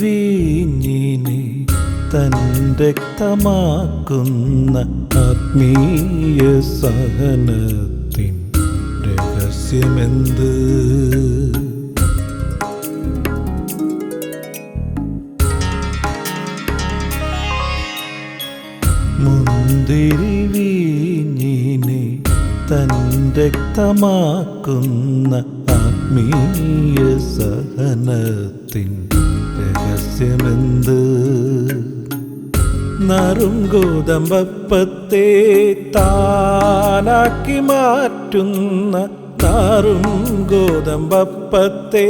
വീഞ്ഞിനെ തൻ രക്തമാക്കുന്ന ആത്മീയ സഹനത്തിൻ രഹസ്യമെന്ത്? മുന്തിരി വീഞ്ഞിനെ തൻ രക്തമാക്കുന്ന ആത്മീയ സഹനത്തിൻ രഹസ്യമെന്ത്? നറും ഗോതമ്പത്തെ താനാക്കി മാറ്റുന്ന താറും ഗോതമ്പത്തെ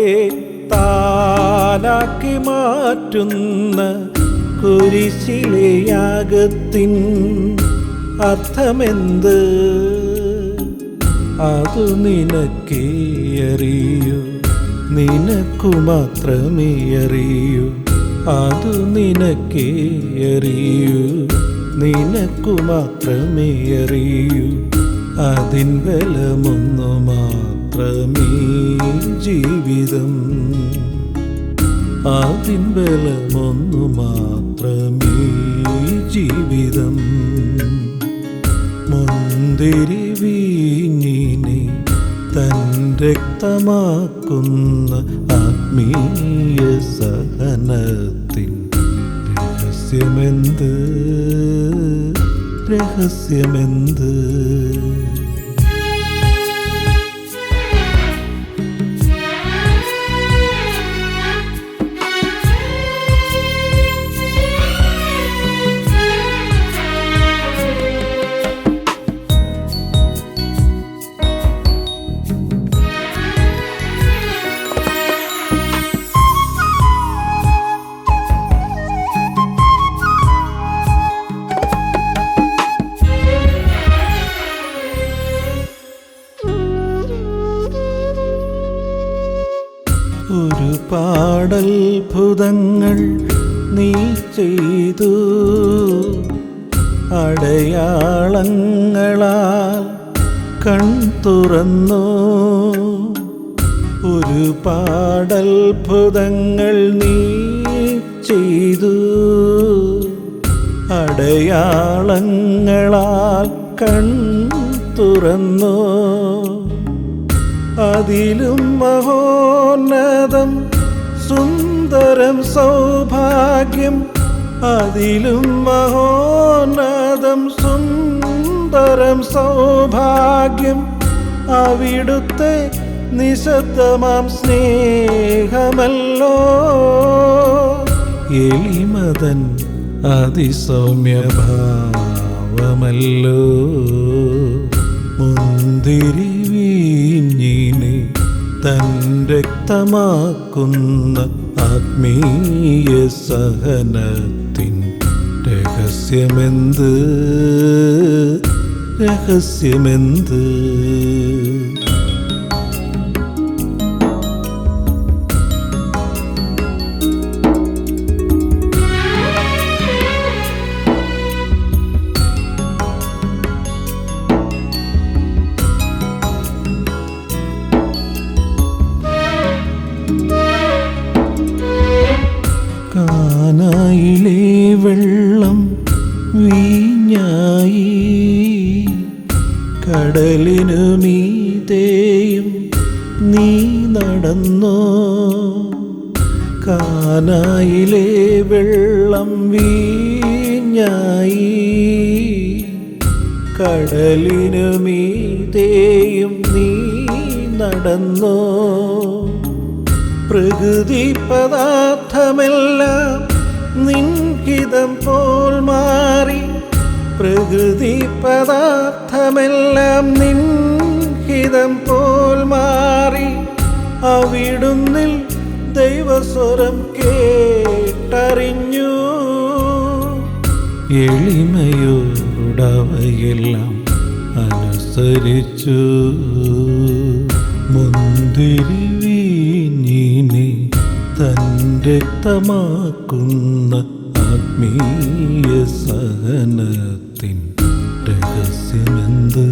താനാക്കി മാറ്റുന്ന കുരിശിലെ യാഗത്തിൻ അർത്ഥമെന്ത്? അതു നിനക്കേ അറിയൂ നിനക്കു മാത്രമേ അറിയൂ അതു നിനക്കേ അറിയൂ നിനക്കു മാത്രമേ അറിയൂ അതിൻ ബലമൊന്നു മാത്രമേ ജീവിതം. അതിൻ ബലമൊന്നു മാത്രമേ ജീവിതം. രക്തമാക്കുന്ന ആത്മീയ സഹനത്തിൻ രഹസ്യമെന്ത്? രഹസ്യമെന്ത്? ഒരുപാടത്ഭുതങ്ങൾ നീ ചെയ്തു. അടയാളങ്ങളാൽ കൺ തുറന്നു. ഒരു പാടൽഭുതങ്ങൾ നീ ചെയ്തു. അടയാളങ്ങളാൽ കൺ തുറന്നു. അതിലും മഹോന്നതം സുന്ദരം സൗഭാഗ്യം അതിലും മഹോന്നതം സുന്ദരം സൗഭാഗ്യം. അവിടുത്തെ നിശബ്ദമാം സ്നേഹമല്ലോ. എളിമതൻ അതിസൗമ്യഭാവമല്ലോ. മുന്തിരി വീഞ്ഞിന് തൻ രക്തമാക്കുന്ന ആത്മീയ സഹനത്തിൻ രഹസ്യമെന്ത്? രഹസ്യമെന്ത്? കടലിനു മീതേയും നീ നടന്നോ? കാനായിലെ വെള്ളം വീഞ്ഞായി. കടലിനു മീതേയും നീ നടന്നോ? പ്രകൃതി പദാർത്ഥമെല്ലാം മാറി പ്രകൃതി പദാർത്ഥമെല്ലാം നിൻഹിതം പോൽ മാറി. അവിടുന്നിൽ ദൈവസ്വരം കേട്ടറിഞ്ഞു. എളിമയോടവയെല്ലാം അനുസരിച്ചു. മുന്തിരി വീഞ്ഞിനെ രക്തമാക്കുന്ന ആത്മീയ സഹനത്തിൻ രഹസ്യമെന്ത്?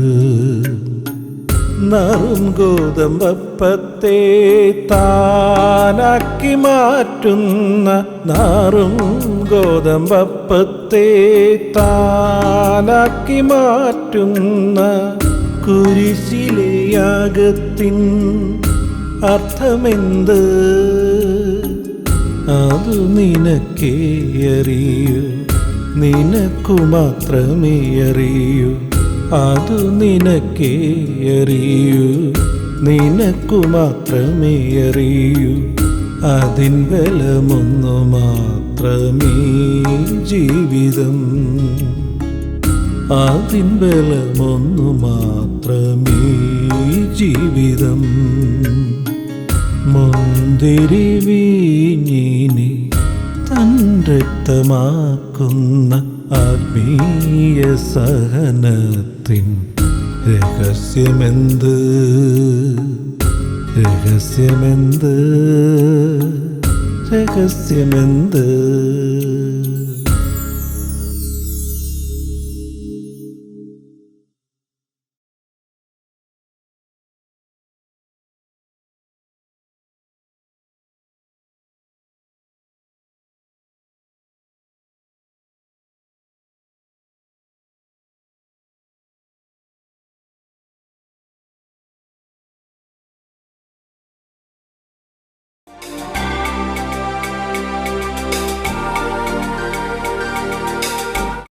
നറും ഗോതമ്പത്തെ താനാക്കി മാറ്റുന്ന നാറും ഗോതമ്പത്തെ താനാക്കി മാറ്റുന്ന കുരിശിലെ യാഗത്തിൻ അർത്ഥമെന്ത്? അതു നിനക്കേ അറിയൂ നിനക്കു മാത്രമേ അറിയൂ അത് നിനക്കേ അറിയൂ നിനക്കു മാത്രമേ അറിയൂ അതിൻ ബലമൊന്നു മാത്രമേ ജീവിതം. അതിൻ ബലമൊന്നു മാത്രമേ ജീവിതം. മുന്തിരി രക്തമാക്കുന്ന ആത്മീയ സഹനത്തിൻ രഹസ്യമെന്ത്? രഹസ്യമെന്ത്? രഹസ്യമെന്ത്?